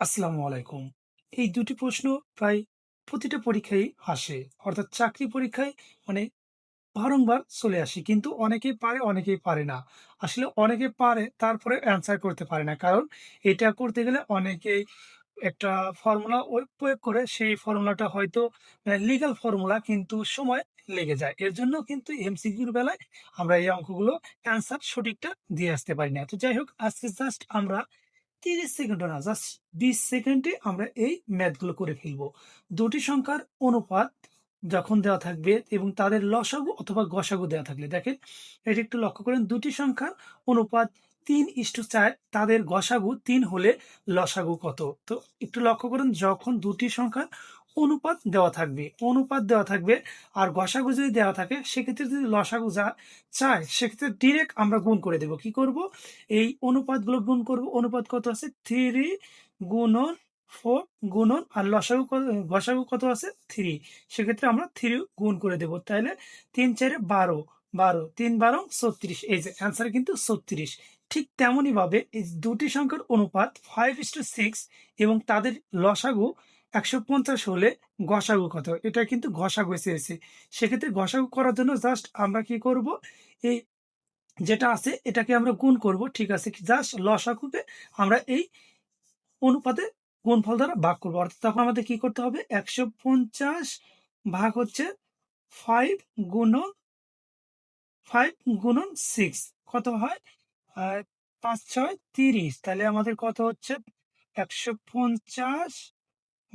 আসসালামু আলাইকুম। এই দুটি প্রশ্ন প্রায় প্রতিটা পরীক্ষায়ই আসে। অর্থাৎ চাকরি পরীক্ষায় মানে বারংবার চলে আসে। কিন্তু অনেকেই পারে, অনেকেই পারে না। আসলে অনেকে পারে তারপরে অ্যান্সার করতে পারে না। কারণ এটা করতে গেলে অনেকেই একটা ফর্মুলা ওই প্রয়োগ করে সেই ফর্মুলাটা হয়তো মানে লিগ্যাল ফর্মুলা কিন্তু সময় লেগে যায়। এর জন্য কিন্তু এমসিকিউর বেলায় আমরা এই অঙ্কগুলো অ্যান্সার সঠিকটা দিয়ে আসতে পারি না। তো যাই হোক আজকে জাস্ট আমরা ৩০ সেকেন্ডও না জাস্ট ২০ সেকেন্ডে আমরা এই ম্যাথগুলো করে ফেলব দুটি সংখ্যার অনুপাত যখন দেওয়া থাকবে এবং তাদের লসাগু অথবা গসাগু দেওয়া থাকলে, দেখেন এটি একটু লক্ষ্য করেন, দুটি সংখ্যার অনুপাত ৩:৪ তাদের গসাগু তিন হলে লসাগু কত? তো একটু লক্ষ্য করুন, যখন দুটি সংখ্যার অনুপাত দেওয়া থাকবে, অনুপাত দেওয়া থাকবে আর গসাগু যদি দেওয়া থাকে সেক্ষেত্রে যদি লসাগু যা চায় সেক্ষেত্রে ডিরেক্ট আমরা গুণ করে দেব। কি করব? এই অনুপাতগুলো গুণ করব। অনুপাত কত আছে? থ্রি গুণন ফোর গুণন আর লসাগু গসাগু কত আছে? থ্রি সেক্ষেত্রে আমরা থ্রি গুণ করে দেব। ৩ ৪ এ ১২, ১২ ৩ ১২ ৩৬ এই যে অ্যান্সার কিন্তু ৩৬ ঠিক তেমনইভাবে এই দুটি সংখ্যার অনুপাত 5:6 এবং তাদের লসাগু ১৫০ হলে গসাগু কত? এটা কিন্তু গসাগু চেয়েছে। সেক্ষেত্রে গসাগু করার জন্য জাস্ট আমরা কি করব? এই যেটা আছে, এটাকে আমরা গুণ করব। ঠিক আছে? জাস্ট লসাগুকে আমরা এই অনুপাতে গুণফল দ্বারা ভাগ করব অর্থাৎ তখন আমাদের কি করতে হবে? ১৫০ ভাগ হচ্ছে ফাইভ গুণন ফাইভ গুণন সিক্স কত হয়? পাঁচ, ছয়, তিরিশ তাহলে আমাদের কত হচ্ছে? ১৫০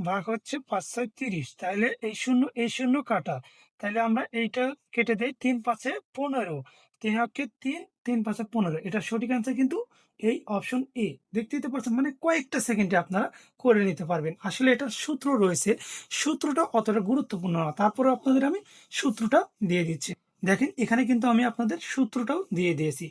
ভাগ হচ্ছে ৫ ৬ ৩০ তাইলে এই শূন্য এই শূন্য কাটা। তাইলে আমরা এইটা কেটে দেই ৩ ৫ এ ১৫ ৩ অক্ষে ৩ ৩ ৫ এ ১৫ এটার সঠিক অ্যান্সার কিন্তু এই অপশন এ। দেখতেই তো পারছেন মানে কয়েকটা সেকেন্ডে আপনারা করে নিতে পারবেন। আসলে এটার সূত্র রয়েছে। সূত্রটা অতটা গুরুত্বপূর্ণ না। তারপরেও আপনাদের আমি সূত্রটা দিয়ে দিচ্ছি। দেখেন, এখানে কিন্তু আমি আপনাদের সূত্রটাও দিয়ে দিয়েছি।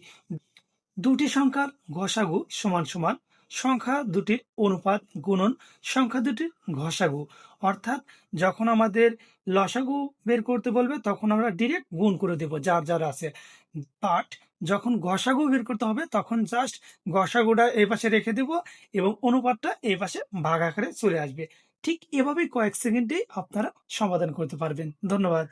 দুটি সংখ্যার গসাগু সমান সমান সংখ্যা দুটির অনুপাত গুণন সংখ্যা দুটির ঘষাগু অর্থাৎ যখন আমাদের লসাগু বের করতে বলবে, তখন আমরা ডিরেক্ট গুণ করে দেব যার যার আছে। বাট যখন গসাগু বের করতে হবে, তখন জাস্ট গসাগুটা এই পাশে রেখে দেব এবং অনুপাতটা এই পাশে ভাগ আকারে চলে আসবে। ঠিক এভাবেই কয়েক সেকেন্ডেই আপনারা সমাধান করতে পারবেন। ধন্যবাদ।